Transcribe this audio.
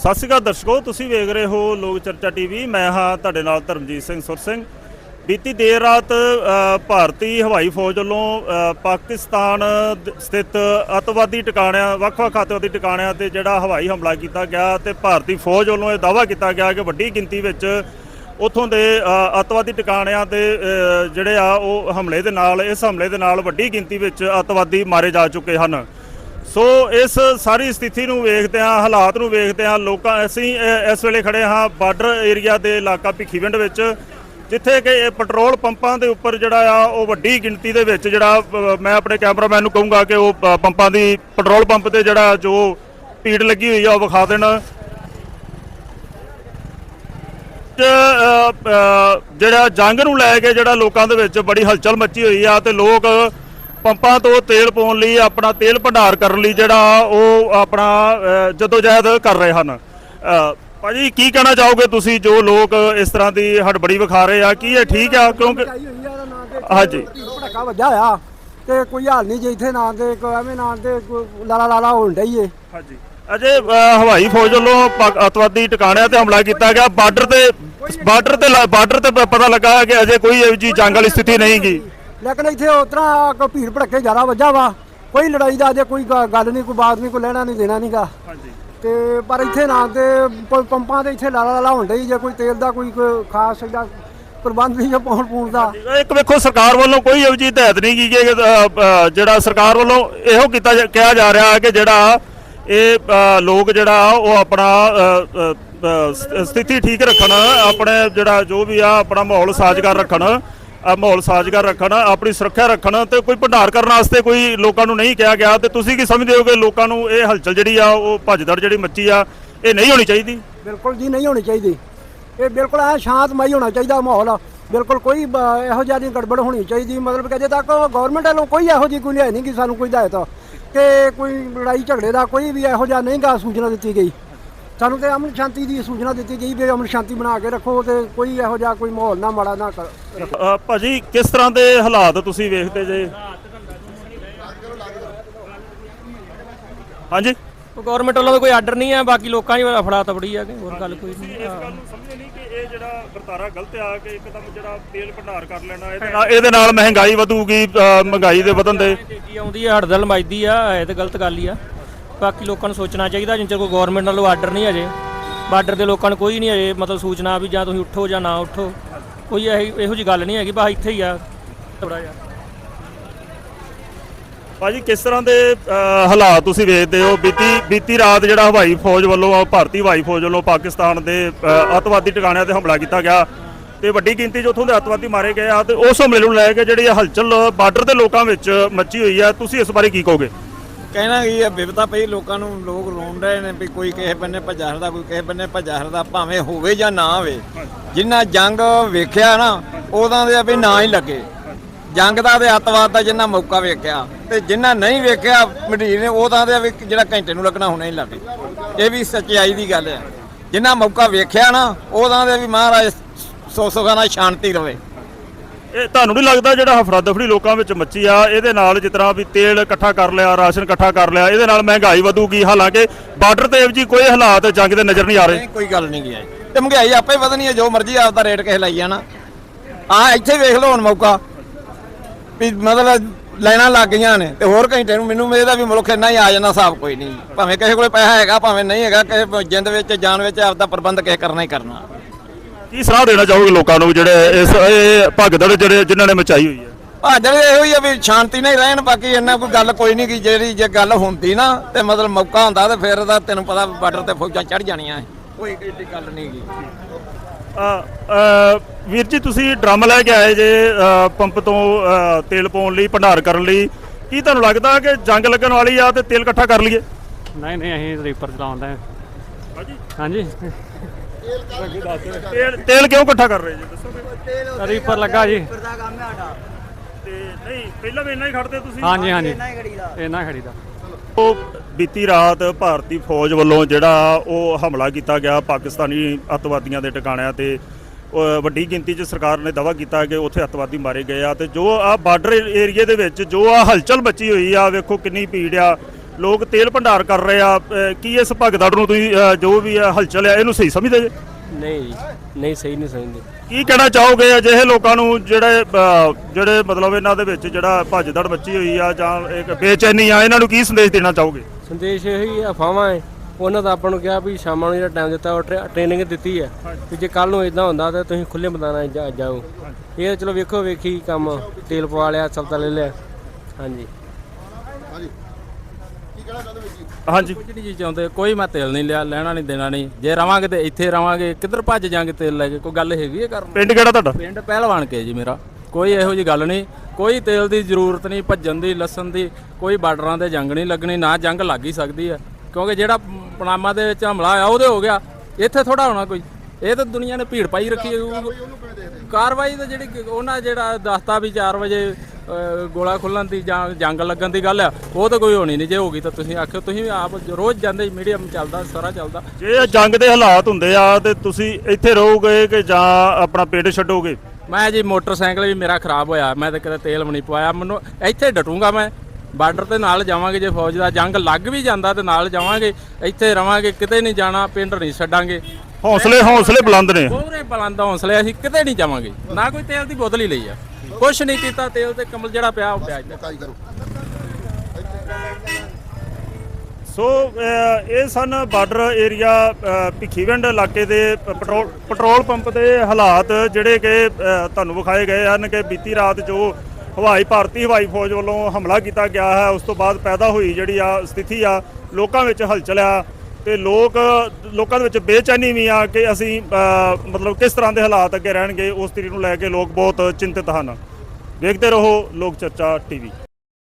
ਸਤਿ ਸ਼੍ਰੀ ਅਕਾਲ ਦਰਸ਼ਕੋ ਤੁਸੀਂ ਵੇਖ ਰਹੇ ਹੋ ਲੋਕ ਚਰਚਾ ਟੀਵੀ। ਮੈਂ ਹਾਂ ਤੁਹਾਡੇ ਨਾਲ ਧਰਮਜੀਤ ਸਿੰਘ ਸੁਰ ਸਿੰਘ। ਬੀਤੀ ਦੇਰ ਰਾਤ ਭਾਰਤੀ ਹਵਾਈ ਫੌਜ ਵੱਲੋਂ ਪਾਕਿਸਤਾਨ ਸਥਿਤ ਅੱਤਵਾਦੀ ਟਿਕਾਣਿਆਂ ਵੱਖ-ਵੱਖ ਅੱਤਵਾਦੀ ਟਿਕਾਣਿਆਂ ਤੇ ਜਿਹੜਾ ਹਵਾਈ ਹਮਲਾ ਕੀਤਾ ਗਿਆ ਤੇ ਭਾਰਤੀ ਫੌਜ ਵੱਲੋਂ ਇਹ ਦਾਅਵਾ ਕੀਤਾ ਗਿਆ ਕਿ ਵੱਡੀ ਗਿਣਤੀ ਵਿੱਚ ਉਥੋਂ ਦੇ ਅ, ਅੱਤਵਾਦੀ ਟਿਕਾਣਿਆਂ ਤੇ ਜਿਹੜੇ ਆ ਉਹ ਹਮਲੇ ਦੇ ਨਾਲ ਇਸ ਹਮਲੇ ਦੇ ਨਾਲ ਵੱਡੀ ਗਿਣਤੀ ਵਿੱਚ ਅੱਤਵਾਦੀ ਮਾਰੇ ਜਾ ਚੁੱਕੇ ਹਨ। ਸੋ ਇਸ ਸਾਰੀ ਸਥਿਤੀ ਨੂੰ ਵੇਖਦੇ ਹਾਂ, ਹਾਲਾਤ ਨੂੰ ਵੇਖਦੇ ਹਾਂ, ਲੋਕਾਂ ਅਸੀਂ ਇਸ ਵੇਲੇ ਖੜੇ ਹਾਂ ਬਾਰਡਰ ਏਰੀਆ ਦੇ ਇਲਾਕਾ ਭਿੱਖੀਵਿੰਡ ਵਿੱਚ, ਜਿੱਥੇ ਕਿ ਇਹ ਪੈਟਰੋਲ ਪੰਪਾਂ ਦੇ ਉੱਪਰ ਜਿਹੜਾ ਆ, ਉਹ ਵੱਡੀ ਗਿਣਤੀ ਦੇ ਵਿੱਚ ਜਿਹੜਾ ਮੈਂ ਆਪਣੇ ਕੈਮਰਾਮੈਨ ਨੂੰ ਕਹੂੰਗਾ ਕਿ ਉਹ ਪੰਪਾਂ ਦੀ ਪੈਟਰੋਲ ਪੰਪ ਤੇ ਜਿਹੜਾ ਜੋ ਭੀੜ ਲੱਗੀ ਹੋਈ ਆ, ਉਹ ਵਿਖਾ ਦੇਣ। ਜਿਹੜਾ ਜੰਗ ਨੂੰ ਲੈ ਕੇ ਜਿਹੜਾ ਲੋਕਾਂ ਦੇ ਵਿੱਚ ਬੜੀ ਹਲਚਲ ਮੱਚੀ ਹੋਈ ਆ, ਤੇ ਲੋਕ ਪੰਪਾਂ ਤੋਂ ਤੇਲ ਪਾਉਣ ਲਈ ਆਪਣਾ ਤੇਲ ਭੰਡਾਰ ਕਰਨ ਲਈ ਜਿਹੜਾ ਉਹ ਆਪਣਾ ਜਦੋਜਹਿਦ ਕਰ ਰਹੇ ਹਨ। ਭਾਜੀ ਕੀ ਕਹਿਣਾ ਚਾਹੋਗੇ ਤੁਸੀਂ? ਜੋ ਲੋਕ ਇਸ ਤਰ੍ਹਾਂ ਦੀ ਹੜਬੜੀ ਵਿਖਾ ਰਹੇ ਆ ਕੀ ਇਹ ਠੀਕ ਆ? ਕਿਉਂਕਿ ਹਾਂਜੀ। ਭੜਕਾ ਵੱਜਾ ਆ ਤੇ ਕੋਈ ਹਾਲ ਨਹੀਂ ਜੇ ਇੱਥੇ ਨਾਂ ਤੇ ਕੋਈ ਐਵੇਂ ਨਾਂ ਕੋਈ ਲਾਲਾ ਲਾਲਾ ਹੋਣ ਡਈ ਏ। ਹਾਂਜੀ। ਅਜੇ ਹਵਾਈ ਫੌਜ ਵੱਲੋਂ ਅੱਤਵਾਦੀ ਟਿਕਾਣਿਆਂ ਤੇ ਹਮਲਾ ਕੀਤਾ ਗਿਆ। ਬਾਰਡਰ ਤੇ ਬਾਰਡਰ ਤੇ ਬਾਰਡਰ ਤੇ ਪਤਾ ਲੱਗਾ ਕਿ ਅਜੇ ਕੋਈ ਇਹੋ ਜਿਹੀ ਜੰਗ ਵਾਲੀ ਸਥਿਤੀ ਨਹੀਂ ਗੀ। ਲੇਕਿਨ ਇੱਥੇ ਉਤਰਾ ਕੋ ਭੀੜ ਭੜਕੇ ਜ਼ਿਆਦਾ ਵੱਜਾ ਵਾ। ਕੋਈ ਲੜਾਈ ਦਾ ਅਜੇ ਕੋਈ ਗ- ਗੱਲ ਨਹੀਂ ਕੋਈ ਬਾਤ ਨਹੀਂ ਕੋਈ ਲੈਣਾ ਨਹੀਂ ਦੇਣਾ ਨਹੀਂਗਾ ਹਾਂਜੀ। ਤੇ ਪਰ ਇੱਥੇ ਨਾਂ ਤੇ ਪ- ਪੰਪਾਂ ਤੇ ਇੱਥੇ ਲਾਲਾ ਲਾਲਾ ਹੋਣ ਡਈ ਜੇ ਕੋਈ ਤੇਲ ਦਾ ਕੋਈ ਕੋਈ ਖਾਸ ਇਹਦਾ ਪ੍ਰਬੰਧ ਨਹੀਂ ਪਾਉਣ ਪੂਣ ਦਾ। ਇੱਕ ਵੇਖੋ ਸਰਕਾਰ ਵੱਲੋਂ ਕੋਈ ਇਹੋ ਜਿਹੀ ਹਦਾਇਤ ਨਹੀਂ ਕੀ ਕਿ ਅ, ਅ, ਜਿਹੜਾ ਸਰਕਾਰ ਵੱਲੋਂ ਇਹੋ ਕੀਤਾ ਜਾ- ਕਿਹਾ ਜਾ ਰਿਹਾ ਹੈ ਕਿ ਜਿਹੜਾ ਇਹ ਅ, ਲੋਕ ਜਿਹੜਾ ਉਹ ਆਪਣਾ ਅ, ਅ, ਅ, ਸ- ਸਥਿਤੀ ਠੀਕ ਰੱਖਣ ਆਪਣੇ ਜਿਹੜਾ ਜੋ ਵੀ ਆ ਆਪਣਾ ਮਾਹੌਲ ਸਾਜ਼ਗਾਰ ਰੱਖਣ। ਮਾਹੌਲ ਸਾਜ਼ਗਾਰ ਰੱਖਣ, ਆਪਣੀ ਸੁਰੱਖਿਆ ਰੱਖਣ ਤੇ ਕੋਈ ਭੰਡਾਰ ਕਰਨ ਵਾਸਤੇ ਕੋਈ ਲੋਕਾਂ ਨੂੰ ਨਹੀਂ ਕਿਹਾ ਗਿਆ ਤੇ ਤੁਸੀਂ ਕੀ ਸਮਝਦੇ ਹੋ ਕਿ ਲੋਕਾਂ ਨੂੰ ਇਹ ਹਲਚਲ ਜਿਹੜੀ ਆ, ਉਹ ਭੱਜਦੜ ਜਿਹੜੀ ਮੱਚੀ ਆ, ਇਹ ਨਹੀਂ ਹੋਣੀ ਚਾਹੀਦੀ? ਬਿਲਕੁਲ ਜੀ, ਨਹੀਂ ਹੋਣੀ ਚਾਹੀਦੀ। ਇਹ ਬਿਲਕੁਲ ਐ ਸ਼ਾਂਤਮਈ ਹੋਣਾ ਚਾਹੀਦਾ ਮਾਹੌਲ। ਬਿਲਕੁਲ ਕੋਈ ਇਹੋ ਜਿਹਾ ਨਹੀਂ ਗੜਬੜ ਹੋਣੀ ਚਾਹੀਦੀ। ਮਤਲਬ ਕਿ ਅਜੇ ਤੱਕ ਗਵਰਨਮੈਂਟ ਵੱਲੋਂ ਕੋਈ ਇਹੋ ਜਿਹੀ ਕੋਈ ਲਿਆਈ ਨਹੀਂ ਕਿ ਸਾਨੂੰ ਕੋਈ ਹਦਾਇਤ ਕਿ ਕੋਈ ਲੜਾਈ ਝਗੜੇ ਦਾ ਕੋਈ ਵੀ ਇਹੋ ਜਿਹਾ ਨਹੀਂ ਗਾ ਸੂਚਨਾ ਦਿੱਤੀ ਗਈ। ਸਾਨੂੰ ਤੇ ਅਮਨ ਸ਼ਾਂਤੀ ਦੀ ਸੂਚਨਾ ਦਿੱਤੀ ਗਈ ਵੀ ਅਮਨ ਸ਼ਾਂਤੀ ਬਣਾ ਕੇ ਰੱਖੋ ਤੇ ਕੋਈ ਇਹੋ ਜਿਹਾ ਕੋਈ ਮਾਹੌਲ ਨਾ ਮਾੜਾ ਨਾ ਕਰ ਰੱਖੋ। ਅ, ਭਾਜੀ ਕਿਸ ਤਰ੍ਹਾਂ ਦੇ ਹਾਲਾਤ ਤੁਸੀਂ ਵੇਖਦੇ ਜੇ? ਹਾਂਜੀ? ਗਵਰਨਮੈਂਟ ਵੱਲੋਂ ਤਾਂ ਕੋਈ ਆਰਡਰ ਨਹੀਂ ਹੈ ਬਾਕੀ ਲੋਕਾਂ ਦੀ ਅਫੜਾ ਤਬੜੀ ਆ ਕਿ ਹੋਰ ਗੱਲ ਕੋਈ ਨਹੀਂ। ਇਸ ਗੱਲ ਨੂੰ ਸਮਝੇ ਨਹੀਂ ਕਿ ਇਹ ਜਿਹੜਾ ਵਰਤਾਰਾ ਗਲਤ ਆ ਕਿ ਇੱਕਦਮ ਜਿਹੜਾ ਤੇਲ ਭੰਡਾਰ ਕਰ ਲੈਣਾ ਇਹਦੇ ਨਾਲ ਇਹਦੇ ਨਾਲ ਮਹਿੰਗਾਈ ਵਧੂਗੀ ਅ, ਮਹਿੰਗਾਈ ਦੇ ਵਧਣ ਦੇ। ਤੇਜ਼ੀ ਆਉਂਦੀ ਹੈ ਹੜਦਲ ਮੱਚਦੀ ਆ ਇਹ ਤਾਂ ਗਲਤ ਗੱਲ ਹੀ ਆ। ਬਾਕੀ ਲੋਕਾਂ ਨੂੰ ਸੋਚਣਾ ਚਾਹੀਦਾ ਜਿੰਨ ਕੋਈ ਗਵਰਨਮੈਂਟ ਨਾਲੋਂ ਆਰਡਰ ਨਹੀਂ ਅਜੇ ਬਾਰਡਰ ਦੇ ਲੋਕਾਂ ਨੂੰ ਕੋਈ ਨਹੀਂ ਅਜੇ ਮਤਲਬ ਸੂਚਨਾ ਵੀ ਜਾਂ ਤੁਸੀਂ ਉੱਠੋ ਜਾਂ ਨਾ ਉੱਠੋ ਕੋਈ ਇਹੋ ਇਹੋ ਜੀ ਗੱਲ ਨਹੀਂ ਹੈਗੀ ਬਸ ਇੱਥੇ ਹੀ ਆ ਥੋੜਾ ਜਿਹਾ। ਭਾਜੀ ਕਿਸ ਤਰ੍ਹਾਂ ਦੇ ਅ, ਹਾਲਾਤ ਤੁਸੀਂ ਵੇਖਦੇ ਹੋ? ਬੀਤੀ ਬੀਤੀ ਰਾਤ ਜਿਹੜਾ ਹਵਾਈ ਫੌਜ ਵੱਲੋਂ ਭਾਰਤੀ ਹਵਾਈ ਫੌਜ ਵੱਲੋਂ ਪਾਕਿਸਤਾਨ ਦੇ ਅ, ਅੱਤਵਾਦੀ ਟਿਕਾਣਿਆਂ ਤੇ ਹਮਲਾ ਕੀਤਾ ਗਿਆ ਤੇ ਵੱਡੀ ਗਿਣਤੀ 'ਚ ਉੱਥੋਂ ਦੇ ਅੱਤਵਾਦੀ ਮਾਰੇ ਗਏ ਆ ਤੇ ਉਸ ਹਮਲੇ ਨੂੰ ਲੈ ਕੇ ਜਿਹੜੀ ਇਹ ਹਲਚਲ ਬਾਰਡਰ ਦੇ ਲੋਕਾਂ ਵਿੱਚ ਮੱਚੀ ਹੋਈ ਆ ਤੁਸੀਂ ਇਸ ਬਾਰੇ ਕੀ ਕਹੋਗੇ? ਕਹਿਣਾ ਕੀ ਹੈ ਬਿਪਤਾ ਪਈ ਲੋਕਾਂ ਨੂੰ ਲੋਕ ਰੋਣ ਰਹੇ ਨੇ ਵੀ ਕੋਈ ਕਿਸੇ ਬੰਨੇ ਭੱਜਾ ਹਰਦਾ ਕੋਈ ਕਿਸੇ ਬੰਨੇ ਭੱਜਾ ਹਰਦਾ ਭਾਵੇਂ ਹੋਵੇ ਜਾਂ ਨਾ ਹੋਵੇ। ਜਿੰਨਾ ਜੰਗ ਵੇਖਿਆ ਨਾ ਉਹਦਾਂ ਦੇ ਵੀ ਨਾ ਹੀ ਲੱਗੇ। ਜੰਗ ਦਾ ਤੇ ਅੱਤਵਾਦ ਦਾ ਜਿੰਨਾ ਮੌਕਾ ਵੇਖਿਆ ਤੇ ਜਿੰਨਾ ਨਹੀਂ ਵੇਖਿਆ ਮਢੀਰ ਨੇ ਉਹਦਾਂ ਦੇ ਵੀ ਜਿਹੜਾ ਘੰਟੇ ਨੂੰ ਲੱਗਣਾ ਹੁਣੇ ਹੀ ਲੱਗੇ। ਇਹ ਵੀ ਸੱਚਾਈ ਦੀ ਗੱਲ ਹੈ ਜਿੰਨਾ ਮੌਕਾ ਵੇਖਿਆ ਨਾ ਉਹਦਾਂ ਦੇ ਵੀ ਮਹਾਰਾਜ ਸੋ ਸੁਖਾਨਾ ਸ਼ਾਂਤੀ ਰਵੇ। ਇਹ ਤੁਹਾਨੂੰ ਨਹੀਂ ਲੱਗਦਾ ਜਿਹੜਾ ਹਫਰਾ ਦਫੜੀ ਲੋਕਾਂ ਵਿੱਚ ਮੱਚੀ ਆ? ਇਹਦੇ ਨਾਲ ਜਿਸ ਤਰ੍ਹਾਂ ਵੀ ਤੇਲ ਇਕੱਠਾ ਕਰ ਲਿਆ, ਰਾਸ਼ਨ ਇਕੱਠਾ ਕਰ ਲਿਆ, ਇਹਦੇ ਨਾਲ ਮਹਿੰਗਾਈ ਵਧੂਗੀ। ਹਾਲਾਂਕਿ ਬਾਰਡਰ ਤੇ ਇਹੋ ਕੋਈ ਹਾਲਾਤ ਜੰਗ ਦੇ ਨਜ਼ਰ ਨਹੀਂ ਆ ਰਹੇ। ਨਹੀਂ, ਕੋਈ ਗੱਲ ਨਹੀਂ ਗਿਆ ਤੇ ਮਹਿੰਗਾਈ ਆਪੇ ਵਧਣੀ ਹੈ ਜੋ ਮਰਜ਼ੀ ਆਪਦਾ ਰੇਟ ਕਿਸੇ ਲਾਈ ਜਾਣਾ। ਆ ਇੱਥੇ ਵੇਖ ਲਓ ਹੁਣ ਮੌਕਾ। ਵੀ ਮਤਲਬ ਲਾਈਨਾਂ ਲੱਗ ਗਈਆਂ ਨੇ, ਤੇ ਹੋਰ ਘੰਟੇ ਨੂੰ ਮੈਨੂੰ ਇਹਦਾ ਵੀ ਮੁਲਕ ਇੰਨਾ ਹੀ ਆ ਜਾਂਦਾ ਹਿਸਾਬ ਕੋਈ ਨਹੀਂ। ਭਾਵੇਂ ਕਿਸੇ ਕੋਲੇ ਪੈਸਾ ਹੈਗਾ, ਭਾਵੇਂ ਨਹੀਂ ਹੈਗਾ, ਕਿਸੇ ਜਿੰਦ ਵਿੱਚ, ਜਾਨ ਵਿੱਚ ਆਪਦਾ ਪ੍ਰਬੰਧ ਕਿਸੇ ਕਰਨਾ ਹੀ ਕਰਨਾ। ਕੀ ਸਲਾਹ ਦੇਣਾ ਚਾਹੋਗੇ ਲੋਕਾਂ ਨੂੰ ਜਿਹੜੇ ਇਸ ਇਹ ਭਗਦੜ ਜਿਹੜੇ ਜਿਨ੍ਹਾਂ ਨੇ ਮਚਾਈ ਹੋਈ ਹੈ? ਭਾਜੜ ਇਹੋ ਹੀ ਆ ਵੀ ਸ਼ਾਂਤੀ ਨਾਲ ਹੀ ਰਹਿਣ ਬਾਕੀ ਇੰਨਾ ਕੋਈ ਗੱਲ ਕੋਈ ਨਹੀਂ ਕਿ ਜਿਹੜੀ ਜੇ ਗੱਲ ਹੁੰਦੀ ਨਾ ਤੇ ਮਤਲਬ ਮੌਕਾ ਹੁੰਦਾ ਤੇ ਫਿਰ ਤਾਂ ਤੈਨੂੰ ਪਤਾ ਬਾਰਡਰ ਤੇ ਫੌਜਾਂ ਚੜ ਜਾਣੀਆਂ ਕੋਈ ਏਡੀ ਗੱਲ ਨਹੀਂ ਗੀ। ਅ, ਅ, ਵੀਰ ਜੀ ਤੁਸੀਂ ਡਰਮ ਲੈ ਕੇ ਆਏ ਜੇ ਪੰਪ ਤੋਂ ਤੇਲ ਪਾਉਣ ਲਈ ਭੰਡਾਰ ਕਰਨ ਲਈ। ਕੀ ਤੁਹਾਨੂੰ ਲੱਗਦਾ ਕਿ ਜੰਗ ਲੱਗਣ ਵਾਲੀ ਆ ਤੇ ਤੇਲ ਇਕੱਠਾ ਕਰ ਲਈਏ? ਨਹੀਂ ਨਹੀਂ ਅਸੀਂ ਰੀਪਰ ਚਲਾਉਂਦੇ ਹਾਂ। ਹਾਂਜੀ। ਹਾਂਜੀ। ਤੇਲ ਤੇਲ ਕਿਉਂ ਇਕੱਠਾ ਕਰ ਰਹੇ ਜੀ? ਦੱਸੋਗੇ ਰੀਪਰ ਲੱਗਾ ਜੀ। ਤੇ ਨਹੀਂ ਪਹਿਲਾਂ ਵੀ ਇੰਨਾ ਹੀ ਖੜਦੇ ਤੁਸੀਂ? ਹਾਂਜੀ ਹਾਂਜੀ। ਇਹਨਾਂ ਖੜੀਦਾ ਉਹ ਬੀਤੀ ਰਾਤ ਭਾਰਤੀ ਫੌਜ ਵੱਲੋਂ ਜਿਹੜਾ ਉਹ ਹਮਲਾ ਕੀਤਾ ਗਿਆ ਪਾਕਿਸਤਾਨੀ ਅੱਤਵਾਦੀਆਂ ਦੇ ਟਿਕਾਣਿਆਂ ਤੇ ਵੱਡੀ ਗਿਣਤੀ 'ਚ ਸਰਕਾਰ ਨੇ ਦਾਅਵਾ ਕੀਤਾ ਕਿ ਉੱਥੇ ਅੱਤਵਾਦੀ ਮਾਰੇ ਗਏ ਆ ਤੇ ਜੋ ਆ ਬਾਰਡਰ ਏਰੀਏ ਦੇ ਵਿੱਚ ਜੋ ਆ ਹਲਚਲ ਮੱਚੀ ਹੋਈ ਆ ਵੇਖੋ ਕਿੰਨੀ ਭੀੜ ਆ। ਲੋਕ ਤੇਲ ਭੰਡਾਰ ਕਰ ਰਹੇ ਆ ਕੀ ਇਸ ਭਗਦੜ ਨੂੰ ਤੁਸੀਂ ਜੋ ਵੀ ਆ ਹਲਚਲ ਆ ਇਹਨੂੰ ਸਹੀ ਸਮਝਦੇ ਜੇ? ਨਹੀਂ ਜੀ ਨਹੀਂ ਸਹੀ ਨਹੀਂ ਸਮਝਦੇ। ਕੀ ਕਹਿਣਾ ਚਾਹੋਗੇ ਅਜਿਹੇ ਲੋਕਾਂ ਨੂੰ ਜਿਹੜੇ ਜਿਹੜੇ ਮਤਲਬ ਇਹਨਾਂ ਦੇ ਵਿੱਚ ਜਿਹੜਾ ਭੱਜਦੜ ਮੱਚੀ ਹੋਈ ਆ ਜਾਂ ਇੱਕ ਬੇਚੈਨੀ ਆ ਇਹਨਾਂ ਨੂੰ ਕੀ ਸੰਦੇਸ਼ ਦੇਣਾ ਚਾਹੋਗੇ? ਸੰਦੇਸ਼ ਇਹ ਹੀ ਅਫਵਾਹਾਂ ਹੈ ਉਹਨਾਂ ਦਾ ਆਪਾਂ ਨੂੰ ਕਿਹਾ ਵੀ ਸ਼ਾਮਾਂ ਨੂੰ ਜਿਹੜਾ ਟਾਈਮ ਦਿੱਤਾ ਉਹ ਟ੍ਰੇਨਿੰਗ ਦਿੱਤੀ ਹੈ ਵੀ ਜੇ ਕੱਲ ਨੂੰ ਇਦਾਂ ਹੁੰਦਾ ਤਾਂ ਤੁਸੀਂ ਖੁੱਲੇ ਮੈਦਾਨਾਂ 'ਚ ਜਾ- ਜਾਓ। ਇਹ ਤਾਂ ਚਲੋ ਵੇਖੋ ਵੇਖੀ ਕੰਮ ਤੇਲ ਪਵਾ ਲਿਆ ਸਬਦਾ ਲੈ ਲਿਆ। ਹਾਂਜੀ। ਹਾਂਜੀ। ਕੁਝ ਨਹੀਂ ਜੀ ਚਾਹੁੰਦੇ ਕੋਈ ਮੈਂ ਤੇਲ ਨਹੀਂ ਲਿਆ ਲੈਣਾ ਨਹੀਂ ਦੇਣਾ ਨਹੀਂ। ਜੇ ਰਵਾਂਗੇ ਤੇ ਇੱਥੇ ਰਵਾਂਗੇ ਕਿੱਧਰ ਭੱਜ ਜਾਾਂਗੇ ਤੇਲ ਲੈ ਕੇ? ਕੋਈ ਗੱਲ ਹੈਗੀ ਹੈ ਕਰਨ ਪਿੰਡ ਕਿਹੜਾ ਤੁਹਾਡਾ? ਪਿੰਡ ਪਹਿਲਵਾਨ ਕੇ ਜੀ ਮੇਰਾ। ਕੋਈ ਇਹੋ ਜੀ ਗੱਲ ਨਹੀਂ। ਕੋਈ ਤੇਲ ਦੀ ਜ਼ਰੂਰਤ ਨਹੀਂ ਭੱਜਣ ਦੀ ਲਸਣ ਦੀ ਕੋਈ ਬਾਰਡਰਾਂ ਤੇ ਜੰਗ ਨਹੀਂ ਲੱਗਣੀ ਨਾ ਜੰਗ ਲੱਗ ਹੀ ਸਕਦੀ ਹੈ। ਕਿਉਂਕਿ ਜਿਹੜਾ ਪਨਾਮਾ ਦੇ ਵਿੱਚ ਹਮਲਾ ਆਇਆ ਉਹਦੇ ਹੋ ਗਿਆ। ਇੱਥੇ ਥੋੜਾ ਹੋਣਾ ਕੋਈ। ਇਹ ਤਾਂ ਦੁਨੀਆ ਨੇ ਭੀੜ ਪਾਈ ਰੱਖੀ ਹੈ? ਕਾਰਵਾਈ ਤਾਂ ਜਿਹੜੀ ਉਹਨਾਂ ਜਿਹੜਾ ਦੱਸਤਾ ਵੀ 4 ਵਜੇ ਗੋਲਾ ਖੁੱਲਣ ਦੀ ਜਾਂ ਜੰਗ ਲੱਗਣ ਦੀ ਗੱਲ ਆ ਉਹ ਤਾਂ ਕੋਈ ਹੋਣੀ ਨਹੀਂ ਜੇ ਹੋਗੀ ਤਾਂ ਤੁਸੀਂ ਆਖਿਓ ਤੁਸੀਂ ਆਪ ਰੋਜ਼ ਜਾਂਦੇ ਮੀਡੀਅਮ ਚੱਲਦਾ ਸਾਰਾ ਚੱਲਦਾ। ਜੇ ਇਹ ਜੰਗ ਦੇ ਹਾਲਾਤ ਹੁੰਦੇ ਆ ਤੇ ਤੁਸੀਂ ਇੱਥੇ ਰਹੋਗੇ ਕਿ ਜਾਂ ਆਪਣਾ ਪਿੰਡ ਛੱਡੋਗੇ? ਮੈਂ ਜੀ ਮੋਟਰਸਾਈਕਲ ਵੀ ਮੇਰਾ ਖਰਾਬ ਹੋਇਆ ਮੈਂ ਤਾਂ ਕਦੇ ਤੇਲ ਵੀ ਨਹੀਂ ਪਵਾਇਆ ਮੈਨੂੰ ਇੱਥੇ ਡਟੂੰਗਾ ਮੈਂ। ਬਾਰਡਰ ਤੇ ਨਾਲ ਜਾਵਾਂਗੇ ਜੇ ਫੌਜ ਦਾ ਜੰਗ ਲੱਗ ਵੀ ਜਾਂਦਾ ਤੇ ਨਾਲ ਜਾਵਾਂਗੇ ਇੱਥੇ ਰਵਾਂਗੇ ਕਿਤੇ ਨਹੀਂ ਜਾਣਾ ਪਿੰਡ ਨਹੀਂ ਛੱਡਾਂਗੇ। ਹੌਸਲੇ ਹੌਸਲੇ ਬੁਲੰਦ ਨੇ। ਪੂਰੇ ਬਲੰਦ ਹੌਸਲੇ ਅਸੀਂ ਕਿਤੇ ਨਹੀਂ ਜਾਵਾਂਗੇ ਨਾ ਕੋਈ ਤੇਲ ਦੀ ਬੋਤਲ ਹੀ ਲਈ ਆ। ਕੁਛ ਨਹੀਂ ਕੀਤਾ ਤੇਲ ਤੇ ਕਮਲ ਜਿਹੜਾ ਪਿਆ ਉਹ ਪਿਆ ਇੱਥੇ। ਸੋ ਇਹ ਸਨ ਬਾਰਡਰ ਏਰੀਆ ਭਿੱਖੀਵਿੰਡ ਇਲਾਕੇ ਦੇ ਪੈਟਰੋਲ ਪੈਟਰੋਲ ਪੰਪ ਦੇ ਹਾਲਾਤ ਜਿਹੜੇ ਕਿ ਤੁਹਾਨੂੰ ਵਿਖਾਏ ਗਏ ਹਨ ਕਿ ਬੀਤੀ ਰਾਤ ਜੋ ਹਵਾਈ ਭਾਰਤੀ ਹਵਾਈ ਫੌਜ ਵੱਲੋਂ ਹਮਲਾ ਕੀਤਾ ਗਿਆ ਹੈ ਉਸ ਤੋਂ ਬਾਅਦ ਪੈਦਾ ਹੋਈ ਜਿਹੜੀ ਆ ਸਥਿਤੀ ਆ ਲੋਕਾਂ ਵਿੱਚ ਹਲਚਲ ਆ ਤੇ ਲੋਕ ਲੋਕਾਂ ਦੇ ਵਿੱਚ ਬੇਚੈਨੀ ਵੀ ਆ ਕਿ ਅਸੀਂ ਮਤਲਬ ਕਿਸ ਤਰ੍ਹਾਂ ਦੇ ਹਾਲਾਤ ਅੱਗੇ ਰਹਿਣਗੇ ਉਸ ਤਰੀ ਨੂੰ ਲੈ ਕੇ ਲੋਕ ਬਹੁਤ ਚਿੰਤਿਤ ਹਨ ਵੇਖਦੇ ਰਹੋ ਲੋਕ ਚਰਚਾ ਟੀਵੀ